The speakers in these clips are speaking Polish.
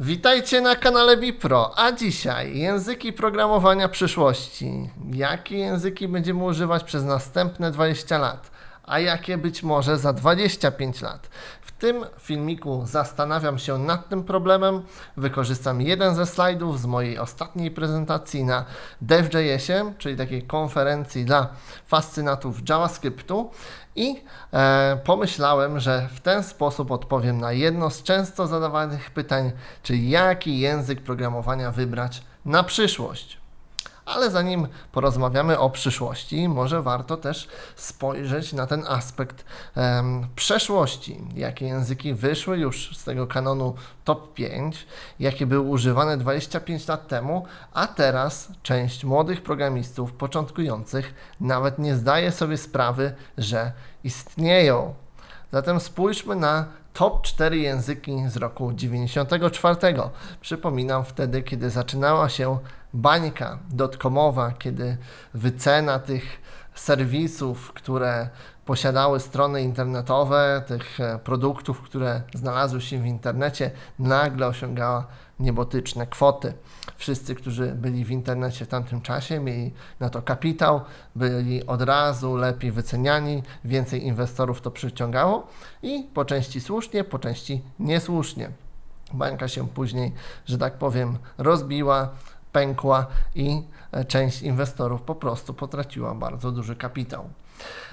Witajcie na kanale Bipro, a dzisiaj języki programowania przyszłości. Jakie języki będziemy używać przez następne 20 lat, a jakie być może za 25 lat. W tym filmiku zastanawiam się nad tym problemem, wykorzystam jeden ze slajdów z mojej ostatniej prezentacji na DevJSie, czyli takiej konferencji dla fascynatów JavaScriptu i e, pomyślałem, że w ten sposób odpowiem na jedno z często zadawanych pytań, czyli jaki język programowania wybrać na przyszłość. Ale zanim porozmawiamy o przyszłości, może warto też spojrzeć na ten aspekt przeszłości. Jakie języki wyszły już z tego kanonu top 5, jakie były używane 25 lat temu, a teraz część młodych programistów początkujących nawet nie zdaje sobie sprawy, że istnieją. Zatem spójrzmy na top 4 języki z roku 94. Przypominam wtedy, kiedy zaczynała się bańka dotcomowa, kiedy wycena tych serwisów, które posiadały strony internetowe, tych e, produktów, które znalazły się w internecie, nagle osiągała niebotyczne kwoty. Wszyscy, którzy byli w internecie w tamtym czasie, mieli na to kapitał, byli od razu lepiej wyceniani, więcej inwestorów to przyciągało i po części słusznie, po części niesłusznie. Bańka się później, że tak powiem, rozbiła, pękła i e, część inwestorów po prostu potraciła bardzo duży kapitał.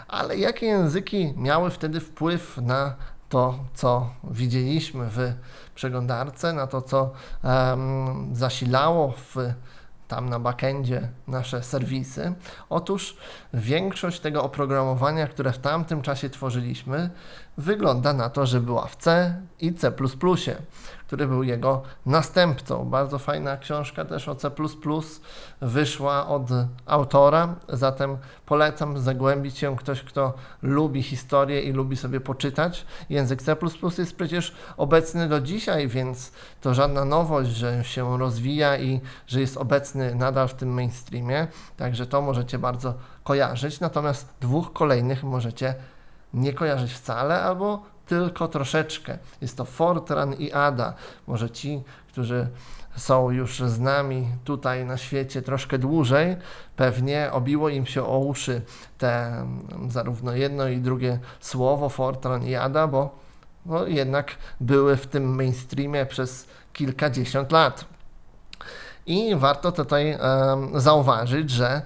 Ale jakie języki miały wtedy wpływ na to, co widzieliśmy w przeglądarce, na to, co um, zasilało w, tam na backendzie nasze serwisy? Otóż większość tego oprogramowania, które w tamtym czasie tworzyliśmy, wygląda na to, że była w C i C który był jego następcą. Bardzo fajna książka też o C wyszła od autora, zatem polecam zagłębić się ktoś, kto lubi historię i lubi sobie poczytać. Język C jest przecież obecny do dzisiaj, więc to żadna nowość, że się rozwija i że jest obecny nadal w tym mainstreamie. Także to możecie bardzo kojarzyć. Natomiast dwóch kolejnych możecie nie kojarzyć wcale albo tylko troszeczkę. Jest to Fortran i Ada. Może ci, którzy są już z nami tutaj na świecie troszkę dłużej, pewnie obiło im się o uszy te zarówno jedno i drugie słowo Fortran i Ada, bo no, jednak były w tym mainstreamie przez kilkadziesiąt lat. I warto tutaj zauważyć, że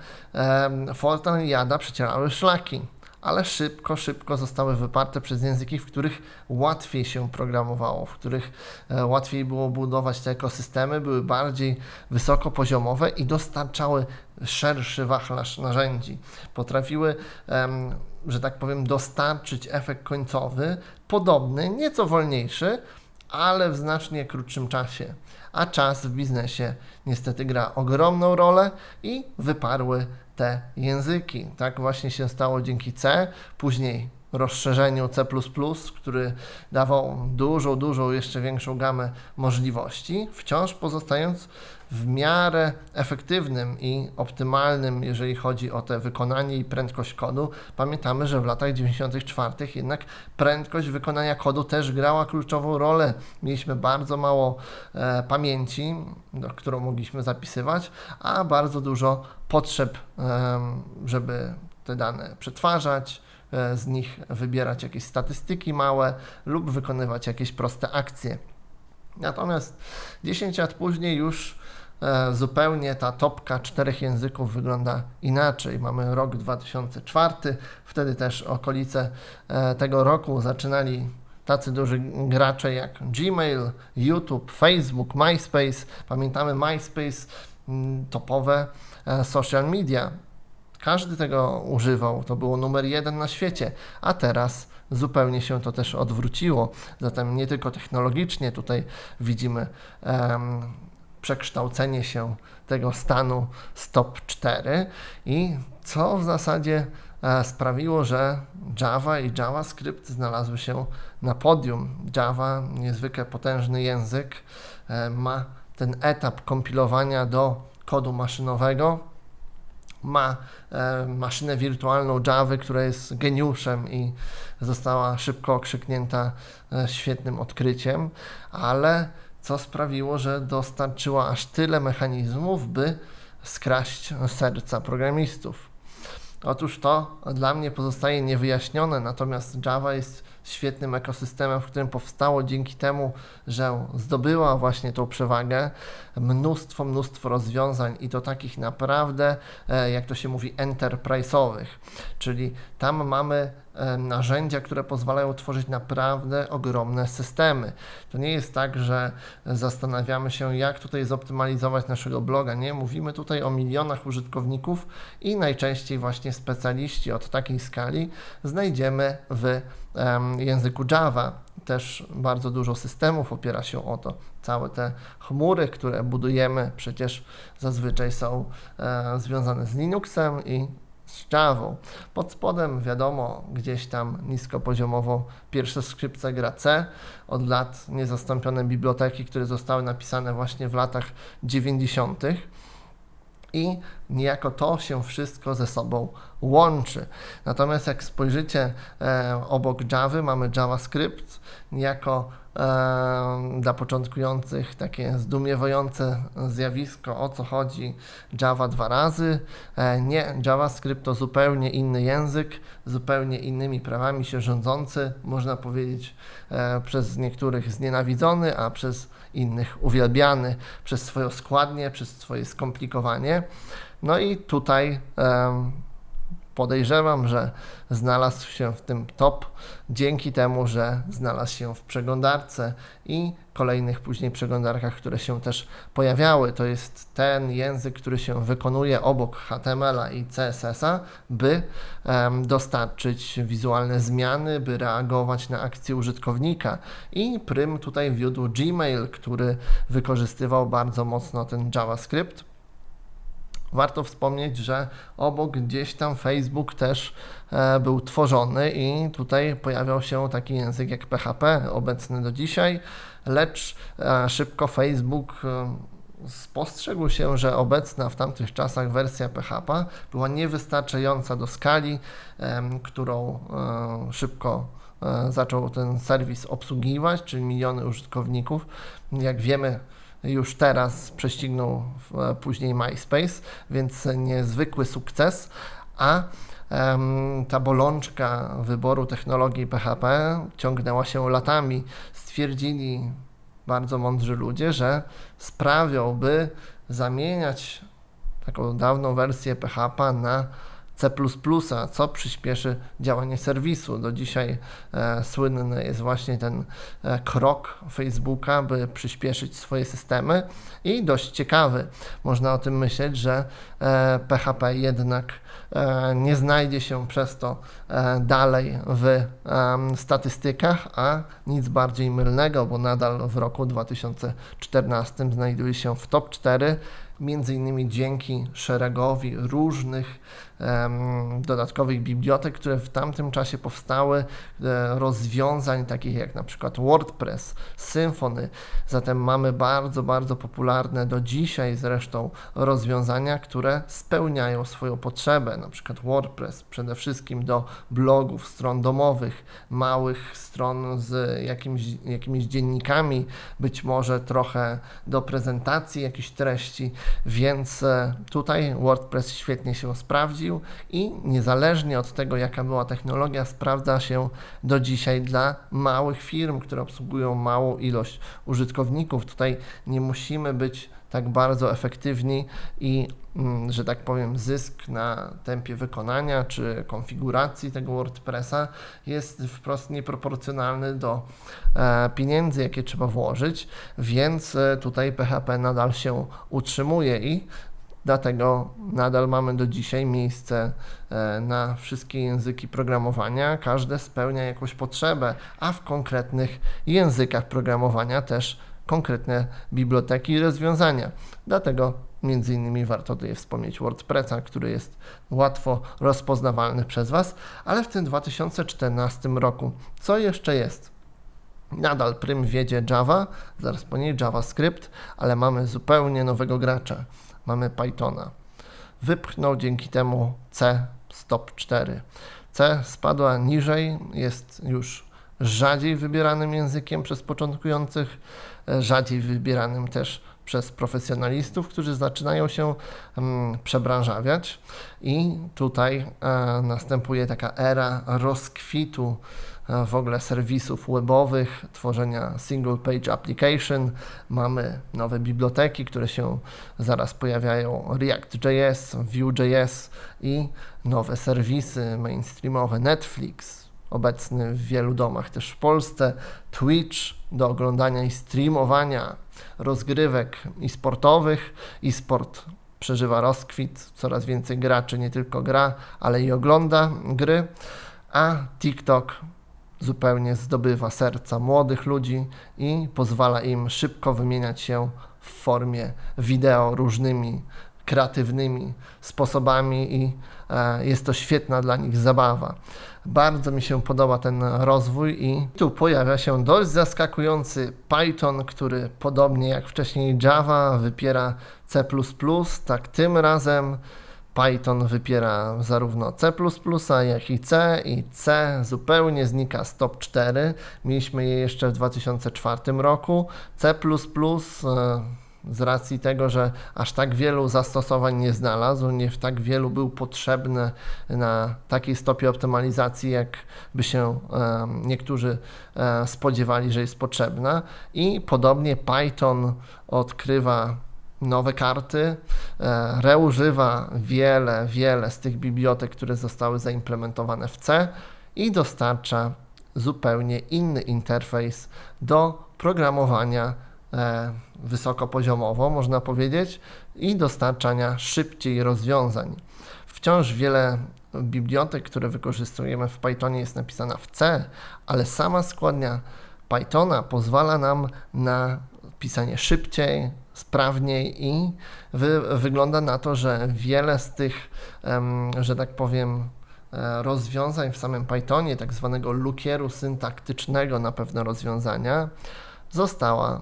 Fortran i Ada przecierały szlaki ale szybko, szybko zostały wyparte przez języki, w których łatwiej się programowało, w których e, łatwiej było budować te ekosystemy, były bardziej wysokopoziomowe i dostarczały szerszy wachlarz narzędzi. Potrafiły, że tak powiem, dostarczyć efekt końcowy podobny, nieco wolniejszy, ale w znacznie krótszym czasie. A czas w biznesie niestety gra ogromną rolę i wyparły te języki. Tak właśnie się stało dzięki C, później rozszerzeniu C, który dawał dużą, dużą, jeszcze większą gamę możliwości, wciąż pozostając w miarę efektywnym i optymalnym, jeżeli chodzi o te wykonanie i prędkość kodu. Pamiętamy, że w latach 94 jednak prędkość wykonania kodu też grała kluczową rolę. Mieliśmy bardzo mało e, pamięci, do, którą mogliśmy zapisywać, a bardzo dużo potrzeb, e, żeby te dane przetwarzać, z nich wybierać jakieś statystyki małe lub wykonywać jakieś proste akcje. Natomiast 10 lat później już E, zupełnie ta topka czterech języków wygląda inaczej. Mamy rok 2004, wtedy też okolice e, tego roku zaczynali tacy duży gracze jak Gmail, YouTube, Facebook, MySpace. Pamiętamy MySpace, mm, topowe e, social media. Każdy tego używał, to było numer jeden na świecie, a teraz zupełnie się to też odwróciło. Zatem nie tylko technologicznie tutaj widzimy um, przekształcenie się tego stanu z top 4 i co w zasadzie e, sprawiło, że Java i JavaScript znalazły się na podium. Java, niezwykle potężny język, e, ma ten etap kompilowania do kodu maszynowego, ma e, maszynę wirtualną Java, która jest geniuszem i została szybko okrzyknięta świetnym odkryciem, ale co sprawiło, że dostarczyła aż tyle mechanizmów, by skraść serca programistów. Otóż to dla mnie pozostaje niewyjaśnione, natomiast Java jest świetnym ekosystemem, w którym powstało dzięki temu, że zdobyła właśnie tą przewagę. Mnóstwo, mnóstwo rozwiązań i to takich naprawdę, e, jak to się mówi, enterprise'owych, czyli tam mamy narzędzia, które pozwalają tworzyć naprawdę ogromne systemy. To nie jest tak, że zastanawiamy się, jak tutaj zoptymalizować naszego bloga. Nie, mówimy tutaj o milionach użytkowników i najczęściej właśnie specjaliści od takiej skali znajdziemy w języku Java. Też bardzo dużo systemów opiera się o to. Całe te chmury, które budujemy, przecież zazwyczaj są e, związane z Linuxem i Java. Pod spodem wiadomo, gdzieś tam niskopoziomowo pierwsze skrzypce gra C, od lat niezastąpione biblioteki, które zostały napisane właśnie w latach 90 i niejako to się wszystko ze sobą łączy. Natomiast jak spojrzycie e, obok Java, mamy JavaScript, niejako e, dla początkujących takie zdumiewające zjawisko, o co chodzi Java dwa razy. E, nie, JavaScript to zupełnie inny język, zupełnie innymi prawami się rządzący, można powiedzieć e, przez niektórych znienawidzony, a przez innych uwielbiany, przez swoją składnię, przez swoje skomplikowanie. No i tutaj podejrzewam, że znalazł się w tym top dzięki temu, że znalazł się w przeglądarce i kolejnych później przeglądarkach, które się też pojawiały. To jest ten język, który się wykonuje obok HTML-a i CSS-a, by um, dostarczyć wizualne zmiany, by reagować na akcje użytkownika. I prym tutaj wiódł Gmail, który wykorzystywał bardzo mocno ten JavaScript warto wspomnieć, że obok gdzieś tam Facebook też e, był tworzony i tutaj pojawiał się taki język jak PHP, obecny do dzisiaj, lecz e, szybko Facebook e, spostrzegł się, że obecna w tamtych czasach wersja PHP była niewystarczająca do skali, którą szybko zaczął ten serwis obsługiwać, czyli miliony użytkowników. Jak wiemy, już teraz prześcignął e, później MySpace, więc niezwykły sukces, a ta bolączka wyboru technologii PHP ciągnęła się latami. Stwierdzili bardzo mądrzy ludzie, że sprawią, by zamieniać taką dawną wersję PHP na C++, co przyspieszy działanie serwisu. Do dzisiaj e, słynny jest właśnie ten e, krok Facebooka, by przyspieszyć swoje systemy i dość ciekawy. Można o tym myśleć, że e, PHP jednak e, nie znajdzie się przez to e, dalej w statystykach, a nic bardziej mylnego, bo nadal w roku 2014 znajduje się w top 4 między innymi dzięki szeregowi różnych dodatkowych bibliotek, które w tamtym czasie powstały, e, rozwiązań takich jak na przykład WordPress, Symfony. Zatem mamy bardzo, bardzo popularne do dzisiaj zresztą rozwiązania, które spełniają swoją potrzebę. Na przykład WordPress przede wszystkim do blogów, stron domowych, małych stron z jakimś, jakimiś dziennikami, być może trochę do prezentacji jakichś treści, więc e, tutaj WordPress świetnie się sprawdził i niezależnie od tego, jaka była technologia, sprawdza się do dzisiaj dla małych firm, które obsługują małą ilość użytkowników. Tutaj nie musimy być tak bardzo efektywni i, mm, że tak powiem, zysk na tempie wykonania czy konfiguracji tego WordPressa jest wprost nieproporcjonalny do e, pieniędzy, jakie trzeba włożyć, więc e, tutaj PHP nadal się utrzymuje i Dlatego nadal mamy do dzisiaj miejsce e, na wszystkie języki programowania. Każde spełnia jakąś potrzebę, a w konkretnych językach programowania też konkretne biblioteki i rozwiązania. Dlatego między innymi warto tutaj wspomnieć WordPressa, który jest łatwo rozpoznawalny przez Was, ale w tym 2014 roku co jeszcze jest? Nadal prym wiedzie Java, zaraz po niej JavaScript, ale mamy zupełnie nowego gracza mamy Pythona. Wypchnął dzięki temu C stop 4. C spadła niżej, jest już rzadziej wybieranym językiem przez początkujących e, rzadziej wybieranym też przez profesjonalistów, którzy zaczynają się um, przebranżawiać i tutaj e, następuje taka era rozkwitu w ogóle serwisów webowych, tworzenia single page application. Mamy nowe biblioteki, które się zaraz pojawiają, React.js, Vue.js i nowe serwisy mainstreamowe, Netflix, obecny w wielu domach też w Polsce, Twitch do oglądania i streamowania rozgrywek i sportowych. I sport przeżywa rozkwit, coraz więcej graczy nie tylko gra, ale i ogląda gry, a TikTok zupełnie zdobywa serca młodych ludzi i pozwala im szybko wymieniać się w formie wideo różnymi kreatywnymi sposobami i e, jest to świetna dla nich zabawa. Bardzo mi się podoba ten rozwój i tu pojawia się dość zaskakujący Python, który podobnie jak wcześniej Java wypiera C++, tak tym razem Python wypiera zarówno C++, jak i C i C zupełnie znika z top 4. Mieliśmy je jeszcze w 2004 roku. C++ z racji tego, że aż tak wielu zastosowań nie znalazł, nie w tak wielu był potrzebny na takiej stopie optymalizacji, jak by się niektórzy e, spodziewali, że jest potrzebna. I podobnie Python odkrywa nowe karty, e, reużywa wiele, wiele z tych bibliotek, które zostały zaimplementowane w C i dostarcza zupełnie inny interfejs do programowania E, wysokopoziomowo, można powiedzieć, i dostarczania szybciej rozwiązań. Wciąż wiele bibliotek, które wykorzystujemy w Pythonie jest napisana w C, ale sama składnia Pythona pozwala nam na pisanie szybciej, sprawniej i wy, wygląda na to, że wiele z tych, że tak powiem, e, rozwiązań w samym Pythonie, tak zwanego lukieru syntaktycznego na pewne rozwiązania, została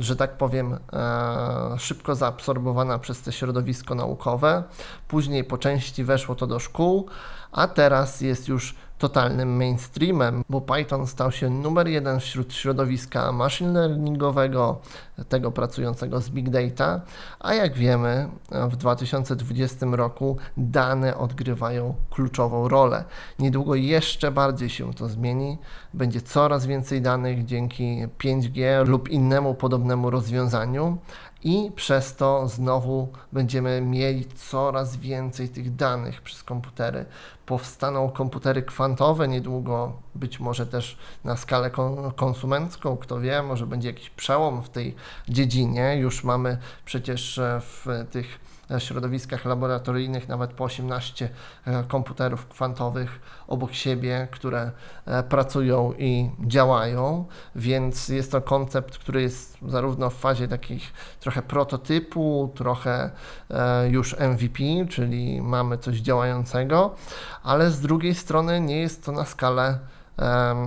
że tak powiem, e, szybko zaabsorbowana przez te środowisko naukowe. Później po części weszło to do szkół, a teraz jest już totalnym mainstreamem, bo Python stał się numer jeden wśród środowiska machine learningowego, tego pracującego z big data, a jak wiemy, w 2020 roku dane odgrywają kluczową rolę. Niedługo jeszcze bardziej się to zmieni, będzie coraz więcej danych dzięki 5G lub innemu podobnemu rozwiązaniu, i przez to znowu będziemy mieli coraz więcej tych danych przez komputery. Powstaną komputery kwantowe niedługo, być może też na skalę konsumencką, kto wie, może będzie jakiś przełom w tej dziedzinie. Już mamy przecież e, w tych środowiskach laboratoryjnych nawet po 18 e, komputerów kwantowych obok siebie, które e, pracują i działają, więc jest to koncept, który jest zarówno w fazie takich trochę prototypu, trochę e, już MVP, czyli mamy coś działającego, ale z drugiej strony nie jest to na skalę,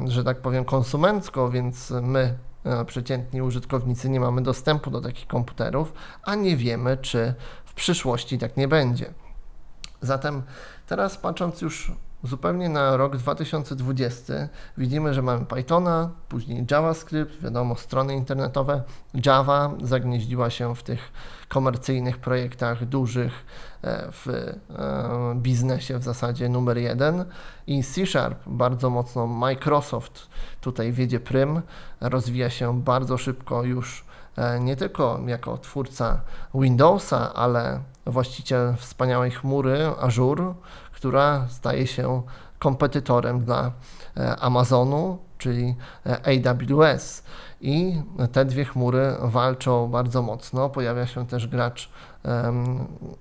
że tak powiem, konsumencką, więc my przeciętni użytkownicy nie mamy dostępu do takich komputerów, a nie wiemy, czy przyszłości tak nie będzie. Zatem teraz patrząc już zupełnie na rok 2020 widzimy, że mamy Pythona, później JavaScript, wiadomo, strony internetowe. Java zagnieździła się w tych komercyjnych projektach dużych e, w e, biznesie w zasadzie numer jeden i C Sharp bardzo mocno Microsoft tutaj wiedzie prym, rozwija się bardzo szybko już nie tylko jako twórca Windowsa, ale właściciel wspaniałej chmury Azure, która staje się kompetytorem dla e, Amazonu, czyli e, AWS. I te dwie chmury walczą bardzo mocno. Pojawia się też gracz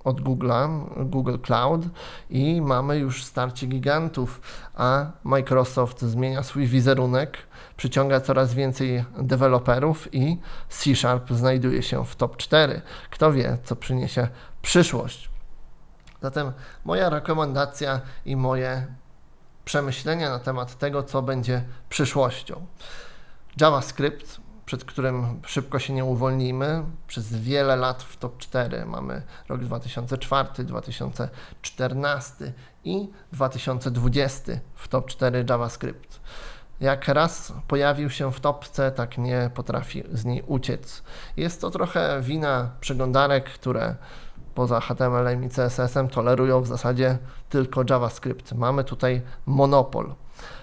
od Google'a, Google Cloud i mamy już starcie gigantów, a Microsoft zmienia swój wizerunek przyciąga coraz więcej deweloperów i C Sharp znajduje się w top 4. Kto wie, co przyniesie przyszłość. Zatem moja rekomendacja i moje przemyślenia na temat tego, co będzie przyszłością. JavaScript, przed którym szybko się nie uwolnimy, przez wiele lat w top 4 mamy rok 2004, 2014 i 2020 w top 4 JavaScript jak raz pojawił się w topce, tak nie potrafi z niej uciec. Jest to trochę wina przeglądarek, które poza HTML-em i CSS-em tolerują w zasadzie tylko JavaScript. Mamy tutaj monopol.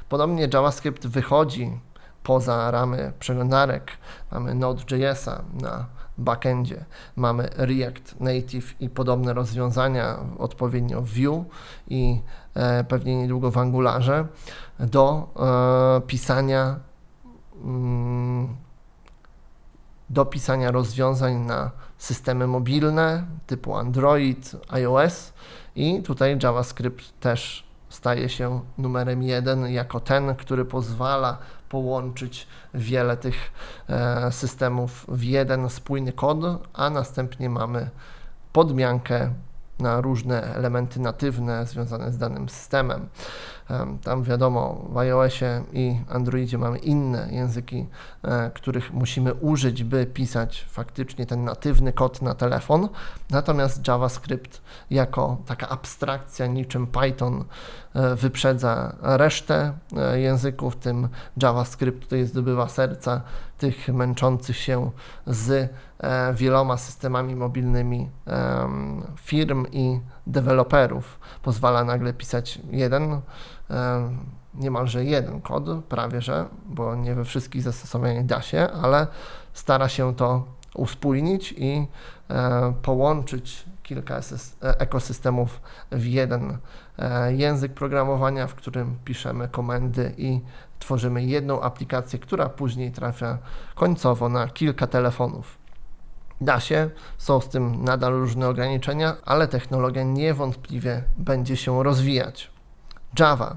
Podobnie JavaScript wychodzi poza ramy przeglądarek. Mamy Node.jsa na backendzie, mamy React Native i podobne rozwiązania, odpowiednio Vue i e, pewnie niedługo w Angularze do e, pisania mm, do pisania rozwiązań na systemy mobilne typu Android, iOS i tutaj JavaScript też staje się numerem jeden jako ten, który pozwala połączyć wiele tych e, systemów w jeden spójny kod, a następnie mamy podmiankę na różne elementy natywne związane z danym systemem. Tam wiadomo, w iOSie i Androidzie mamy inne języki, e, których musimy użyć, by pisać faktycznie ten natywny kod na telefon. Natomiast JavaScript jako taka abstrakcja niczym Python e, wyprzedza resztę e, języków, tym JavaScript tutaj zdobywa serca tych męczących się z wieloma systemami mobilnymi firm i deweloperów. Pozwala nagle pisać jeden niemalże jeden kod, prawie że, bo nie we wszystkich zastosowaniach da się, ale stara się to uspójnić i e, połączyć kilka e, ekosystemów w jeden e, język programowania, w którym piszemy komendy i tworzymy jedną aplikację, która później trafia końcowo na kilka telefonów. Da się, są z tym nadal różne ograniczenia, ale technologia niewątpliwie będzie się rozwijać. Java.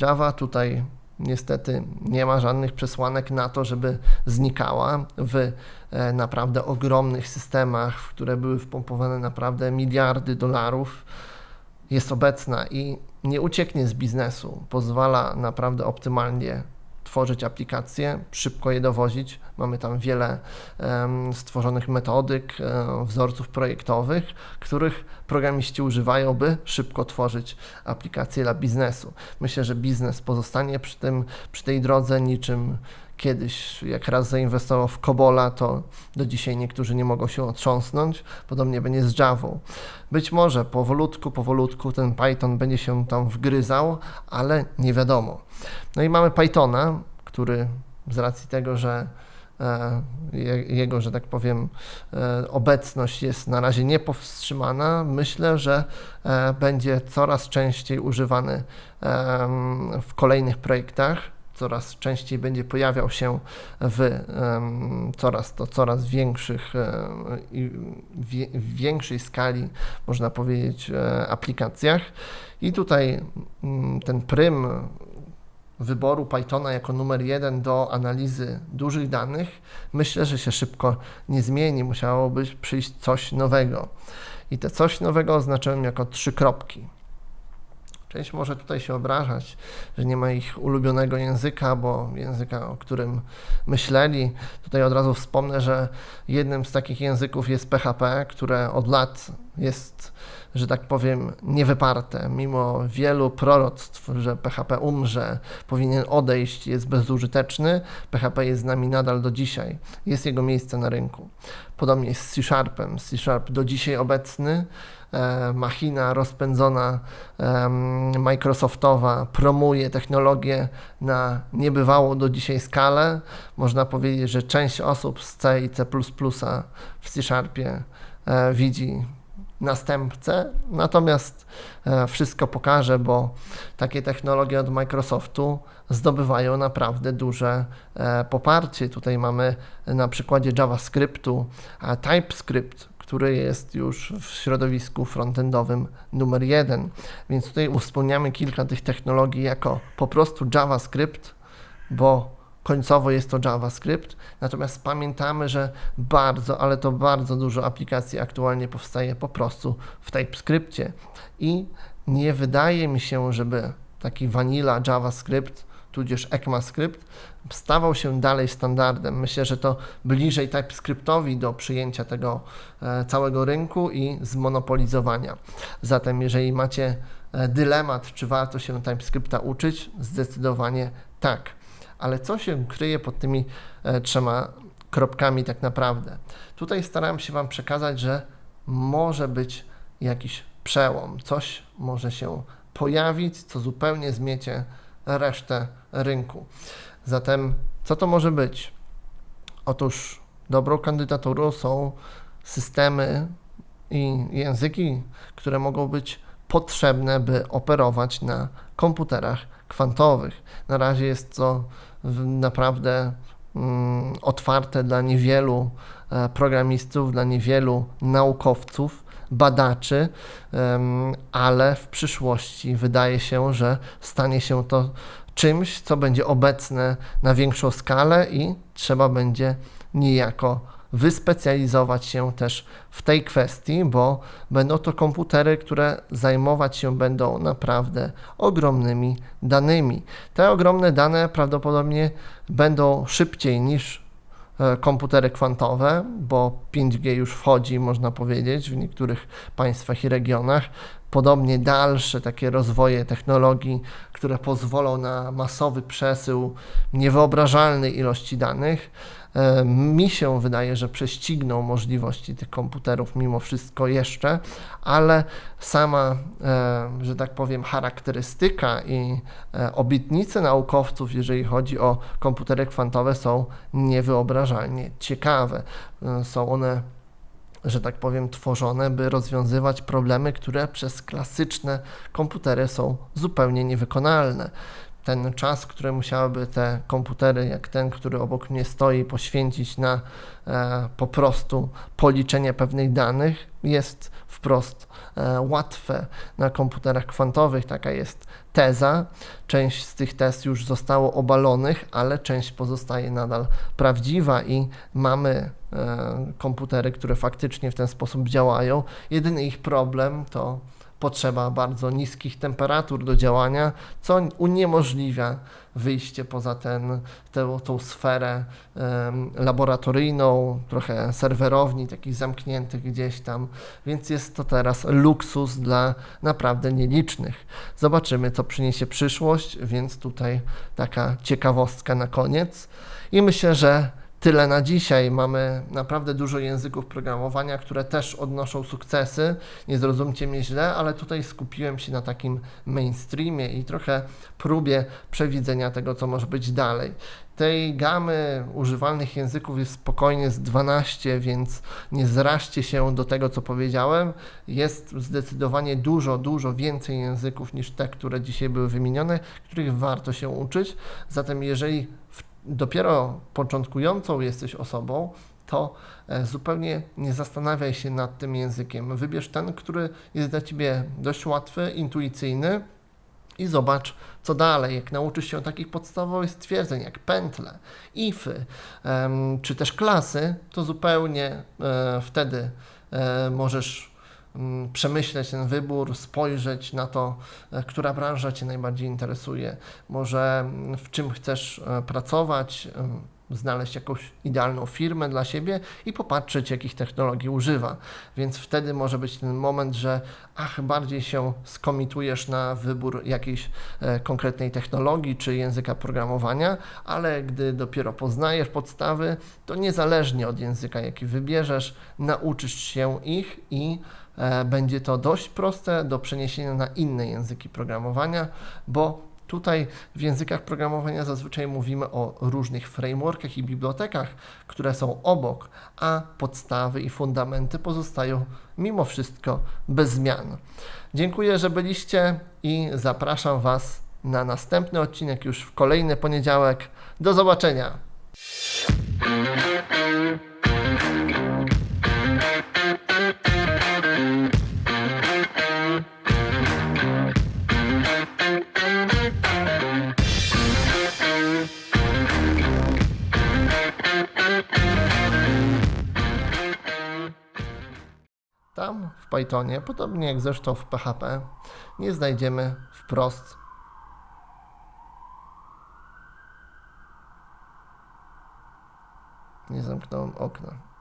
Java tutaj niestety nie ma żadnych przesłanek na to, żeby znikała w e, naprawdę ogromnych systemach, w które były wpompowane naprawdę miliardy dolarów. Jest obecna i nie ucieknie z biznesu. Pozwala naprawdę optymalnie tworzyć aplikacje, szybko je dowozić. Mamy tam wiele stworzonych metodyk, um, wzorców projektowych, których programiści używają, by szybko tworzyć aplikacje dla biznesu. Myślę, że biznes pozostanie przy, tym, przy tej drodze niczym kiedyś, jak raz zainwestował w Kobola, to do dzisiaj niektórzy nie mogą się otrząsnąć. Podobnie będzie z Javą. Być może powolutku, powolutku ten Python będzie się tam wgryzał, ale nie wiadomo. No i mamy Pythona, który z racji tego, że e, jego, że tak powiem, e, obecność jest na razie niepowstrzymana. Myślę, że e, będzie coraz częściej używany w kolejnych projektach coraz częściej będzie pojawiał się w coraz to coraz większych w większej skali, można powiedzieć, e, aplikacjach. I tutaj mm, ten prym wyboru Pythona jako numer jeden do analizy dużych danych, myślę, że się szybko nie zmieni. Musiałoby przyjść coś nowego. I te coś nowego oznaczyłem jako trzy kropki. Część może tutaj się obrażać, że nie ma ich ulubionego języka, bo języka, o którym myśleli. Tutaj od razu wspomnę, że jednym z takich języków jest PHP, które od lat jest, że tak powiem, niewyparte. Mimo wielu proroctw, że PHP umrze, powinien odejść, jest bezużyteczny, PHP jest z nami nadal do dzisiaj. Jest jego miejsce na rynku. Podobnie jest z C-Sharpem. C-Sharp do dzisiaj obecny E, machina rozpędzona Microsoftowa promuje technologię na niebywałą do dzisiaj skalę. Można powiedzieć, że część osób z C i C++ w C-Sharpie e, widzi następcę, natomiast e, wszystko pokaże, bo takie technologie od Microsoftu zdobywają naprawdę duże poparcie. Tutaj mamy na przykładzie JavaScriptu TypeScript, który jest już w środowisku frontendowym numer jeden. Więc tutaj uwspomniamy kilka tych technologii jako po prostu JavaScript, bo końcowo jest to JavaScript, natomiast pamiętamy, że bardzo, ale to bardzo dużo aplikacji aktualnie powstaje po prostu w TypeScriptie i nie wydaje mi się, żeby taki vanilla JavaScript tudzież ECMAScript, stawał się dalej standardem. Myślę, że to bliżej TypeScriptowi do przyjęcia tego e, całego rynku i zmonopolizowania. Zatem, jeżeli macie e, dylemat, czy warto się TypeScripta uczyć, zdecydowanie tak. Ale co się kryje pod tymi e, trzema kropkami tak naprawdę? Tutaj starałem się Wam przekazać, że może być jakiś przełom, coś może się pojawić, co zupełnie zmiecie resztę rynku. Zatem, co to może być? Otóż dobrą kandydaturą są systemy i języki, które mogą być potrzebne, by operować na komputerach kwantowych. Na razie jest to naprawdę mm, otwarte dla niewielu e, programistów, dla niewielu naukowców, badaczy, ale w przyszłości wydaje się, że stanie się to czymś, co będzie obecne na większą skalę i trzeba będzie niejako wyspecjalizować się też w tej kwestii, bo będą to komputery, które zajmować się będą naprawdę ogromnymi danymi. Te ogromne dane prawdopodobnie będą szybciej niż e, komputery kwantowe, bo 5G już wchodzi, można powiedzieć, w niektórych państwach i regionach. Podobnie dalsze takie rozwoje technologii, które pozwolą na masowy przesył niewyobrażalnej ilości danych. E, Mi się wydaje, że prześcigną możliwości tych komputerów mimo wszystko jeszcze, ale sama, e, że tak powiem, charakterystyka i e, obietnice naukowców, jeżeli chodzi o komputery kwantowe, są niewyobrażalnie ciekawe. Są one że tak powiem, tworzone, by rozwiązywać problemy, które przez klasyczne komputery są zupełnie niewykonalne. Ten czas, który musiałyby te komputery, jak ten, który obok mnie stoi, poświęcić na e, po prostu policzenie pewnych danych, jest wprost e, łatwe na komputerach kwantowych. Taka jest teza. Część z tych tez już zostało obalonych, ale część pozostaje nadal prawdziwa i mamy e, komputery, które faktycznie w ten sposób działają. Jedyny ich problem to potrzeba bardzo niskich temperatur do działania, co uniemożliwia wyjście poza ten, tę, tą sferę em, laboratoryjną, trochę serwerowni, takich zamkniętych gdzieś tam, więc jest to teraz luksus dla naprawdę nielicznych. Zobaczymy, co przyniesie przyszłość, więc tutaj taka ciekawostka na koniec. I myślę, że tyle na dzisiaj. Mamy naprawdę dużo języków programowania, które też odnoszą sukcesy. Nie zrozumcie mnie źle, ale tutaj skupiłem się na takim mainstreamie i trochę próbie przewidzenia tego, co może być dalej. Tej gamy używalnych języków jest spokojnie z 12, więc nie zraźcie się do tego, co powiedziałem. Jest zdecydowanie dużo, dużo więcej języków niż te, które dzisiaj były wymienione, których warto się uczyć. Zatem jeżeli dopiero początkującą jesteś osobą, to e, zupełnie nie zastanawiaj się nad tym językiem. Wybierz ten, który jest dla ciebie dość łatwy, intuicyjny i zobacz, co dalej. Jak nauczysz się takich podstawowych stwierdzeń, jak pętle, ify, czy też klasy, to zupełnie e, wtedy e, możesz przemyśleć ten wybór, spojrzeć na to, e, która branża Cię najbardziej interesuje, może mm, w czym chcesz e, pracować, em, znaleźć jakąś idealną firmę dla siebie i popatrzeć, jakich technologii używa. Więc wtedy może być ten moment, że ach, bardziej się skomitujesz na wybór jakiejś e, konkretnej technologii czy języka programowania, ale gdy dopiero poznajesz podstawy, to niezależnie od języka, jaki wybierzesz, nauczysz się ich i e, będzie to dość proste do przeniesienia na inne języki programowania, bo Tutaj w językach programowania zazwyczaj mówimy o różnych frameworkach i bibliotekach, które są obok, a podstawy i fundamenty pozostają mimo wszystko bez zmian. Dziękuję, że byliście i zapraszam Was na następny odcinek już w kolejny poniedziałek. Do zobaczenia! Tam w Pythonie, podobnie jak zresztą w PHP, nie znajdziemy wprost nie zamknąłem okna.